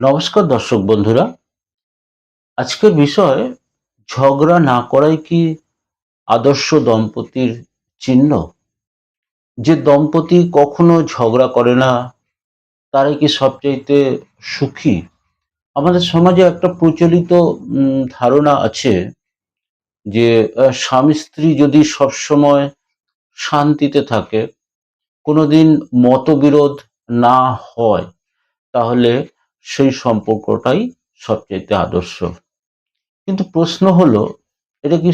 নমস্কার দর্শক বন্ধুরা। আজকের বিষয়, ঝগড়া না করাই কি আদর্শ দম্পতির চিহ্ন? যে দম্পতি কখনো ঝগড়া করে না, তারাই কি সবচাইতে সুখী? আমাদের সমাজে একটা প্রচলিত ধারণা আছে যে স্বামী স্ত্রী যদি সবসময় শান্তিতে থাকে, কোনোদিন মতবিরোধ না হয়, তাহলে সেই সম্পর্কটাই সবচাইতে আদর্শ। কিন্তু প্রশ্ন হলো, এটা কি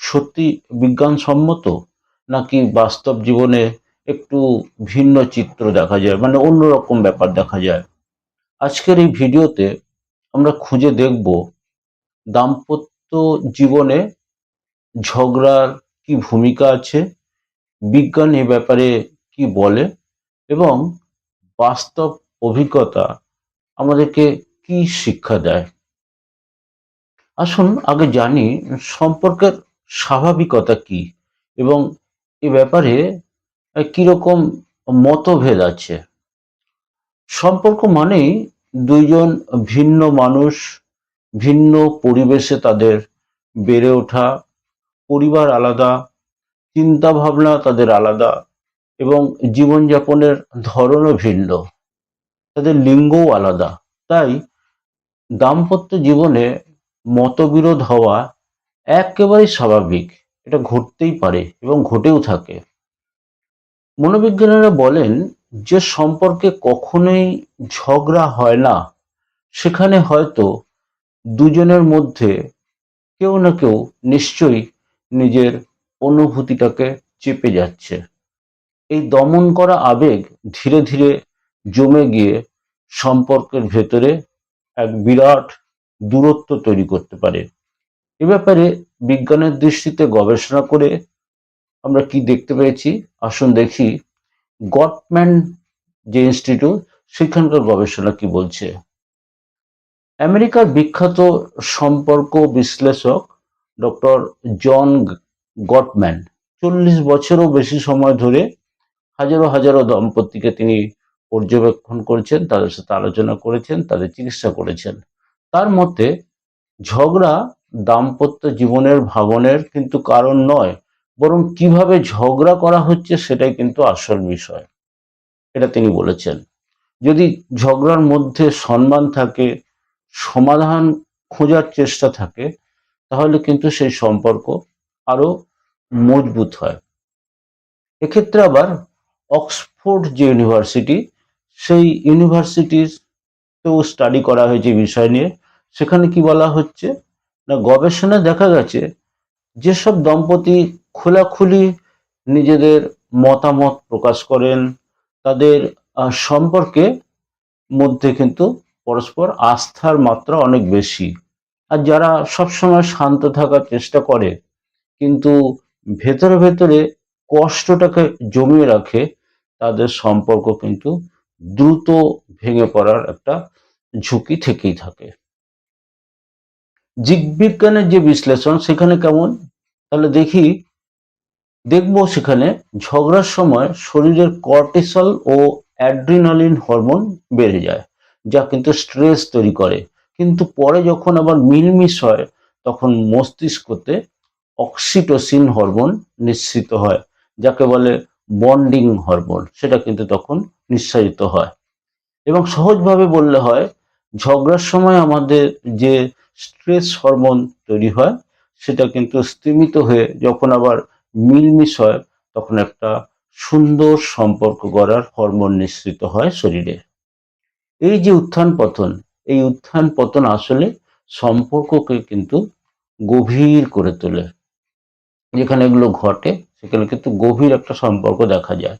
সত্যি বিজ্ঞানসম্মত? নাকি বাস্তব জীবনে একটু ভিন্ন চিত্র দেখা যায় মানে অন্যরকম ব্যাপার দেখা যায়? আজকের এই ভিডিওতে আমরা খুঁজে দেখব দাম্পত্য জীবনে ঝগড়ার কি ভূমিকা আছে, বিজ্ঞান এ ব্যাপারে কি বলে, এবং বাস্তব অভিজ্ঞতা আমাদেরকে কি শিক্ষা দেয়? আসুন আগে জানি সম্পর্কের স্বাভাবিকতা কি এবং এ ব্যাপারে কীরকম মতভেদ আছে। সম্পর্ক মানেই দুইজন ভিন্ন মানুষ, ভিন্ন পরিবেশে তাদের বেড়ে ওঠা, পরিবার আলাদা চিন্তা ভাবনা তাদের আলাদা এবং জীবনযাপনের ধরনও ভিন্ন। তাদের লিঙ্গও আলাদা। তাই দাম্পত্য জীবনে মতবিরোধ হওয়া একেবারেই স্বাভাবিক। এটা ঘটতেই পারে এবং ঘটেও থাকে। মনোবিজ্ঞানীরা বলেন, যে সম্পর্কে কখনোই ঝগড়া হয় না। সেখানে হয়তো দুজনের মধ্যে কেউ না কেউ নিশ্চয়ই নিজের অনুভূতিটাকে চেপে যাচ্ছে। এই দমন করা আবেগ ধীরে ধীরে জমে গিয়ে সম্পর্কের ভেতরে এক বিরাট দূরত্ব তৈরি করতে পারে। এ ব্যাপারে বিজ্ঞানের দৃষ্টিতে গবেষণা করে আমরা কি দেখতে পেয়েছি? আসুন দেখি। গটম্যান যে ইনস্টিটিউট, সেখানকার গবেষণা কি বলছে? আমেরিকার বিখ্যাত সম্পর্ক বিশ্লেষক ডক্টর জন গটম্যান, চল্লিশ বছরও বেশি সময় ধরে হাজারো হাজারো দম্পতিকে তিনি পর্যবেক্ষণ করেছেন, তাদের সাথে আলোচনা করেছেন, তাদের চিকিৎসা করেছেন। তার মতে, ঝগড়া দাম্পত্য জীবনের ভাবনের কিন্তু কারণ নয়, বরং কীভাবে ঝগড়া করা হচ্ছে সেটাই কিন্তু আসল বিষয়। এটা তিনি বলেছেন। যদি ঝগড়ার মধ্যে সম্মান থাকে, সমাধান খোঁজার চেষ্টা থাকে, তাহলে কিন্তু সেই সম্পর্ক আরও মজবুত হয়। এক্ষেত্রে আবার অক্সফোর্ড যে ইউনিভার্সিটি সেই ইউনিভার্সিটিতেও স্টাডি করা হয়েছে বিষয় নিয়ে। সেখানে কি বলা হচ্ছে? না, গবেষণায় দেখা গেছে যেসব দম্পতি খোলাখুলি নিজেদের মতামত প্রকাশ করেন, তাদের সম্পর্কে মধ্যে কিন্তু পরস্পর আস্থার মাত্রা অনেক বেশি। আর যারা সবসময় শান্ত থাকার চেষ্টা করে, কিন্তু ভেতরে ভেতরে কষ্টটাকে জমিয়ে রাখে, তাদের সম্পর্ক কিন্তু দ্রুত ভেঙে পড়ার একটা ঝুঁকি থেকেই থাকে। জীববিজ্ঞানের যে বিশ্লেষণ সেখানে কেমন? তাহলে দেখি, দেখব সেখানে ঝগড়ার সময় শরীরের কর্টিসল ও অ্যাড্রিনালিন হরমোন বেড়ে যায়, যা কিন্তু স্ট্রেস তৈরি করে। কিন্তু পরে যখন আবার মিলমিশ হয়, তখন মস্তিষ্কতে অক্সিটোসিন হরমোন নিঃসৃত হয়, যাকে বলে বন্ডিং হরমোন সেটা কিন্তু তখন নিঃসারিত হয়। এবং সহজভাবে বললে হয়, ঝগড়ার সময় আমাদের যে স্ট্রেস হরমোন তৈরি হয়, সেটা কিন্তু স্তিমিত হয়ে যখন আবার মিলমিশ হয়, তখন একটা সুন্দর সম্পর্ক গড়ার হরমোন নিঃসৃত হয় শরীরে। এই যে উত্থান পতন, এই উত্থান পতন আসলে সম্পর্ককে কিন্তু গভীর করে তোলে। যেখানে এগুলো ঘটে সেখানে কিন্তু গভীর একটা সম্পর্ক দেখা যায়।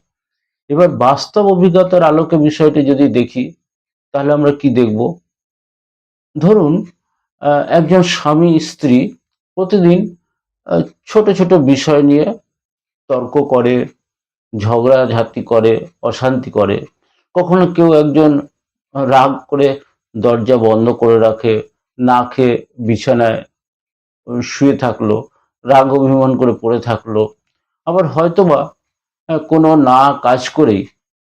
এবার বাস্তব অভিজ্ঞতার আলোকে বিষয়টি যদি দেখি, তাহলে আমরা কি দেখব? ধরুন একজন স্বামী, স্ত্রী প্রতিদিন ছোট ছোট বিষয় নিয়ে তর্ক করে, ঝগড়াঝাটি করে, অশান্তি করে। কখনো কেউ একজন রাগ করে দরজা বন্ধ করে রাখে, না খেয়ে বিছানায় শুয়ে থাকল, রাগ অভিমান করে পড়ে থাকল আবার হয়তোবা কোনো না কাজ করেই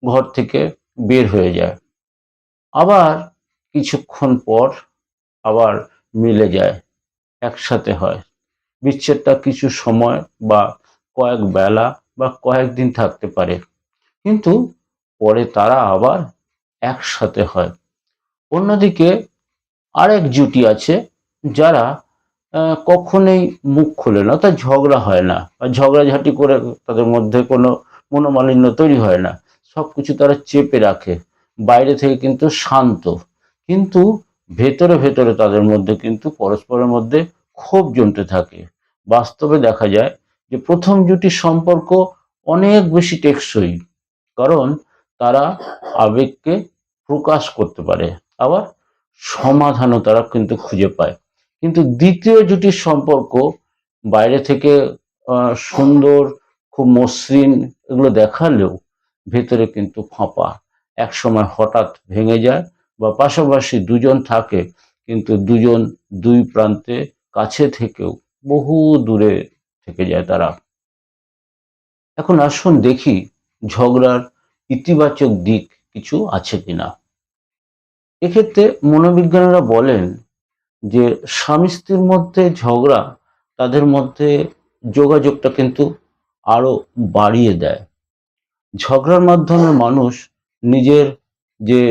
ঘর থেকে বের হয়ে যায়। আবার কিছুক্ষণ পর আবার মিলে যায়, একসাথে হয়। বিচ্ছেদটা কিছু সময় বা কয়েক বেলা বা কয়েকদিন থাকতে পারে। কিন্তু পরে তারা আবার একসাথে হয়। অন্যদিকে আরেক জুটি আছে যারা কখনোই মুখ খোলে না, অর্থাৎ ঝগড়া হয় না বা ঝগড়াঝাটি করে তাদের মধ্যে কোনো মনোমালিন্য তৈরি হয় না। সব কিছু তারা চেপে রাখে, বাইরে থেকে কিন্তু শান্ত। কিন্তু ভেতরে ভেতরে তাদের মধ্যে কিন্তু পরস্পরের মধ্যে ক্ষোভ জমতে থাকে। বাস্তবে দেখা যায় যে প্রথম জুটির সম্পর্ক অনেক বেশি টেকসই, কারণ তারা আবেগকে প্রকাশ করতে পারে, আবার সমাধানও তারা কিন্তু খুঁজে পায়। কিন্তু দ্বিতীয় জুটির সম্পর্ক বাইরে থেকে সুন্দর, খুব মসৃণ এগুলো দেখালেও ভেতরে কিন্তু ফাঁপা। এক সময় হঠাৎ ভেঙে যায় বা পাশাপাশি দুজন থাকে কিন্তু দুজন দুই প্রান্তে কাছে থেকেও বহু দূরে থেকে যায় তারা। এখন আসুন দেখি ঝগড়ার ইতিবাচক দিক কিছু আছে কিনা। এক্ষেত্রে মনোবিজ্ঞানীরা বলেন যে স্বামী স্ত্রীর মধ্যে ঝগড়া, তাদের মধ্যে যোগাযোগটা কিন্তু আরও বাড়িয়ে দেয়। ঝগড়ার মাধ্যমে মানুষ নিজের যে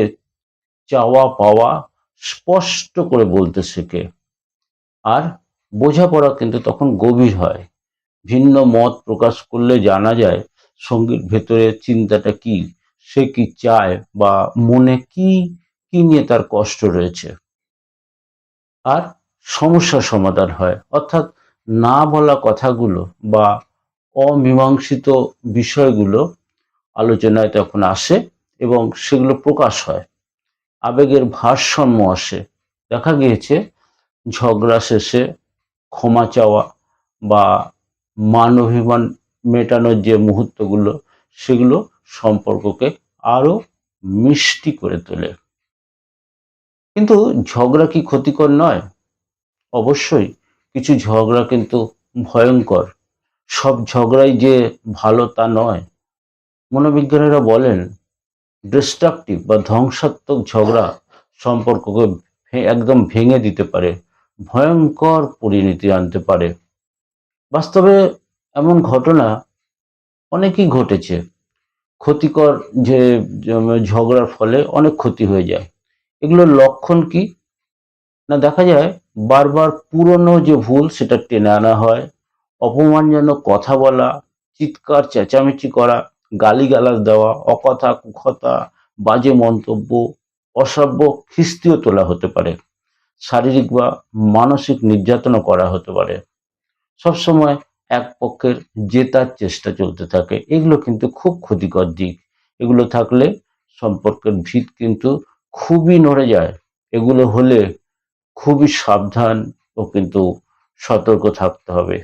চাওয়া পাওয়া স্পষ্ট করে বলতে শেখে আর বোঝাপড়া কিন্তু তখন গভীর হয়। ভিন্ন মত প্রকাশ করলে জানা যায় সঙ্গীর ভেতরে চিন্তাটা কি, সে কি চায় বা মনে কি কি নিয়ে তার কষ্ট রয়েছে। আর সমস্যার সমাধান হয়। অর্থাৎ না বলা কথাগুলো বা অমীমাংসিত বিষয়গুলো আলোচনায় তখন আসে এবং সেগুলো প্রকাশ হয়। আবেগের ভারসাম্য আসে। দেখা গিয়েছে ঝগড়া শেষে ক্ষমা চাওয়া বা মান অভিমান মেটানোর যে মুহূর্তগুলো, সেগুলো সম্পর্ককে আরও মিষ্টি করে তোলে। কিন্তু ঝগড়া কি ক্ষতিকর নয়? অবশ্যই কিছু ঝগড়া কিন্তু ভয়ঙ্কর। সব ঝগড়াই যে ভালো তা নয়। মনোবিজ্ঞানীরা বলেন ডিস্ট্রাকটিভ বা ধ্বংসাত্মক ঝগড়া সম্পর্ককে একদম ভেঙে দিতে পারে, ভয়ঙ্কর পরিণতি আনতে পারে। বাস্তবে এমন ঘটনা অনেকই ঘটেছে। ক্ষতিকর যে- ঝগড়ার ফলে অনেক ক্ষতি হয়ে যায়। এগুলোর লক্ষণ কি? না, দেখা যায় বারবার পুরনো যে ভুল সেটা টেনে আনা হয়, অপমানজনক কথা বলা, চিৎকার, চেঁচামেচি করা গালি গালিগালাজ দেওয়া, অকথা, কুকথা, বাজে মন্তব্য, অসভ্য খিস্তিও তোলা হতে পারে। শারীরিক বা মানসিক নির্যাতনও করা হতে পারে। সবসময় এক পক্ষের জেতার চেষ্টা চলতে থাকে। এগুলো কিন্তু খুব ক্ষতিকর দিক। এগুলো থাকলে সম্পর্কের ভিত কিন্তু খুবই নড়ে যায়। এগুলো হলে খুবই সাবধান ও কিন্তু সতর্ক থাকতে হবে।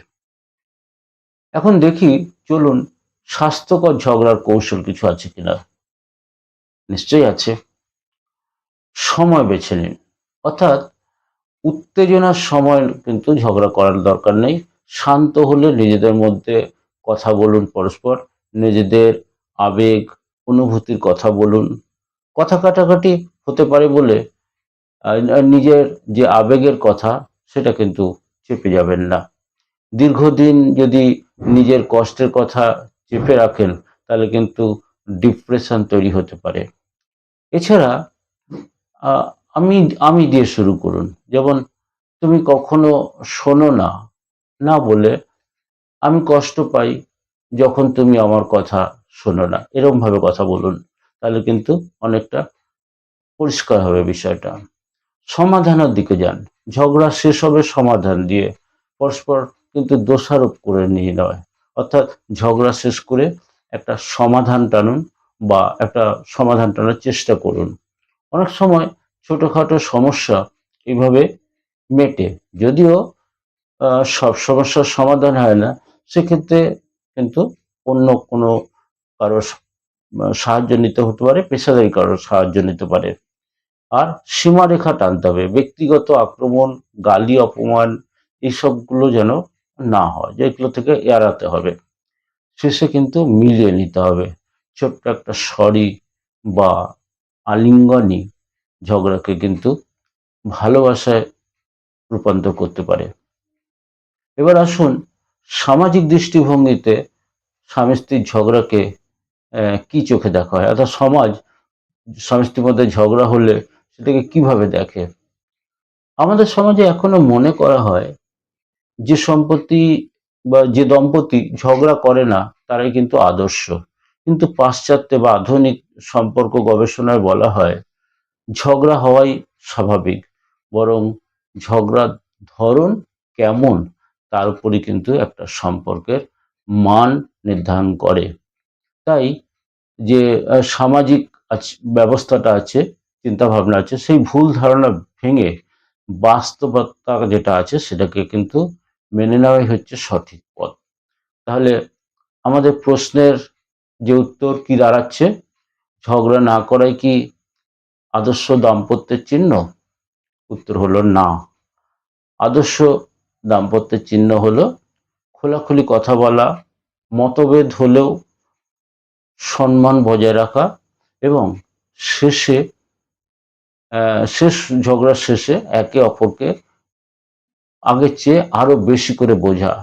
এখন দেখি, চলুন, স্বাস্থ্যকর ঝগড়ার কৌশল কিছু আছে কিনা? নিশ্চয়ই আছে। সময় বেছে নিন। অর্থাৎ, উত্তেজনার সময় কিন্তু ঝগড়া করার দরকার নেই। শান্ত হলে নিজেদের মধ্যে কথা বলুন পরস্পর, নিজেদের আবেগ, অনুভূতির কথা বলুন। কথা কাটাকাটি হতে পারে বলে নিজের যে আবেগের কথা, সেটা কিন্তু চেপে যাবেন না। দীর্ঘদিন যদি নিজের কষ্টের কথা চেপে রাখেন, তাহলে কিন্তু ডিপ্রেশন তৈরি হতে পারে। এছাড়া আমি আমি দিয়ে শুরু করুন। যেমন, তুমি কখনো শোনো না না বলে, আমি কষ্ট পাই যখন তুমি আমার কথা শোনো না। এরকম ভাবে কথা বলুন। তাহলে কিন্তু অনেকটা পরিষ্কার হবে বিষয়টা। সমাধানের দিকে যান। ঝগড়া শেষ হবে সমাধান দিয়ে। পরস্পর কিন্তু দোষারোপ করে নিয়ে নয়। অর্থাৎ ঝগড়া শেষ করে একটা সমাধান টানুন বা একটা সমাধান টানার চেষ্টা করুন। অনেক সময় ছোটখাটো সমস্যা এইভাবে মেটে। যদিও সব সমস্যার সমাধান হয় না, সেক্ষেত্রে কিন্তু অন্য কোনো কারোর সাহায্য নিতে হতে পারে, পেশাদারি কারোর সাহায্য নিতে পারে। আর সীমারেখা টানতে হবে। ব্যক্তিগত আক্রমণ, গালি, অপমান এইসবগুলো যেন না হয়, যেগুলো থেকে এড়াতে হবে। শেষে কিন্তু মিলিয়ে নিতে হবে। ছোট্ট একটা সরি বা আলিঙ্গনই ঝগড়াকে কিন্তু ভালোবাসায় রূপান্তর করতে পারে। এবার আসুন সামাজিক দৃষ্টিভঙ্গিতে স্বামী স্ত্রীর ঝগড়াকে কি চোখে দেখা হয়? অর্থাৎ সমাজ, স্বামী স্ত্রীর মধ্যে ঝগড়া হলে সেটাকে কীভাবে দেখে? আমাদের সমাজে এখনও মনে করা হয়, যে সম্পত্তি বা যে দম্পতি ঝগড়া করে না, তারাই কিন্তু আদর্শ। কিন্তু পাশ্চাত্যে বা আধুনিক সম্পর্ক গবেষণায় বলা হয়, ঝগড়া হওয়াই স্বাভাবিক। বরং ঝগড়ার ধরন কেমন, তার উপরই কিন্তু একটা সম্পর্কের মান নির্ধারণ করে। তাই যে সামাজিক ব্যবস্থাটা আছে চিন্তা ভাবনা আছে, সেই ভুল ধারণা ভেঙে বাস্তবতা যেটা আছে সেটাকে কিন্তু মেনে নেওয়াই হচ্ছে সঠিক পথ। তাহলে আমাদের প্রশ্নের যে উত্তর কি দাঁড়াচ্ছে? ঝগড়া না করাই কি আদর্শ দাম্পত্যের চিহ্ন? উত্তর হলো না। আদর্শ দাম্পত্যের চিহ্ন হলো খোলাখুলি কথা বলা, মতভেদ হলেও সম্মান বজায় রাখা এবং শেষে শেষ ঝগড়ার শেষে একে অপরকে আগের চেয়ে আরও বেশি করে বোঝা,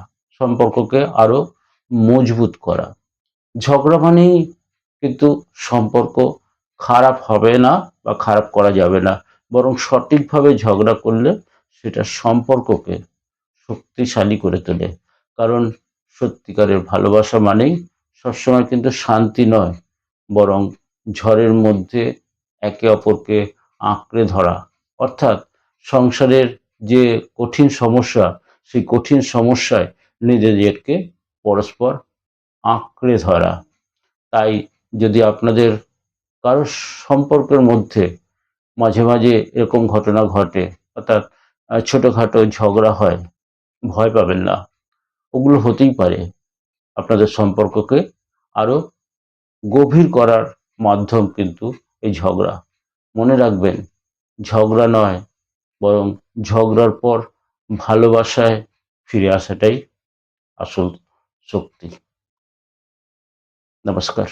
সম্পর্ককে আরও মজবুত করা। ঝগড়া মানেই কিন্তু সম্পর্ক খারাপ হবে না বা খারাপ করা যাবে না, বরং সঠিকভাবে ঝগড়া করলে সেটা সম্পর্ককে শক্তিশালী করে তোলে। কারণ সত্যিকারের ভালোবাসা মানেই সবসময় কিন্তু শান্তি নয়, বরং ঝড়ের মধ্যে একে অপরকে আঁকড়ে ধরা। অর্থাৎ সংসারের যে কঠিন সমস্যা, সেই কঠিন সমস্যায় নিজেদেরকে পরস্পর আঁকড়ে ধরা। তাই যদি আপনাদের কারও সম্পর্কের মধ্যে মাঝে মাঝে এরকম ঘটনা ঘটে, অর্থাৎ ছোটোখাটো ঝগড়া হয়, ভয় পাবেন না। ওগুলো হতেই পারে। আপনাদের সম্পর্ককে আরও গভীর করার মাধ্যম কিন্তু এই ঝগড়া। মনে রাখবেন ঝগড়া নয় বরং ঝগড়ার পর ভালোবাসায় ফিরে আসাটাই আসল শক্তি। নমস্কার।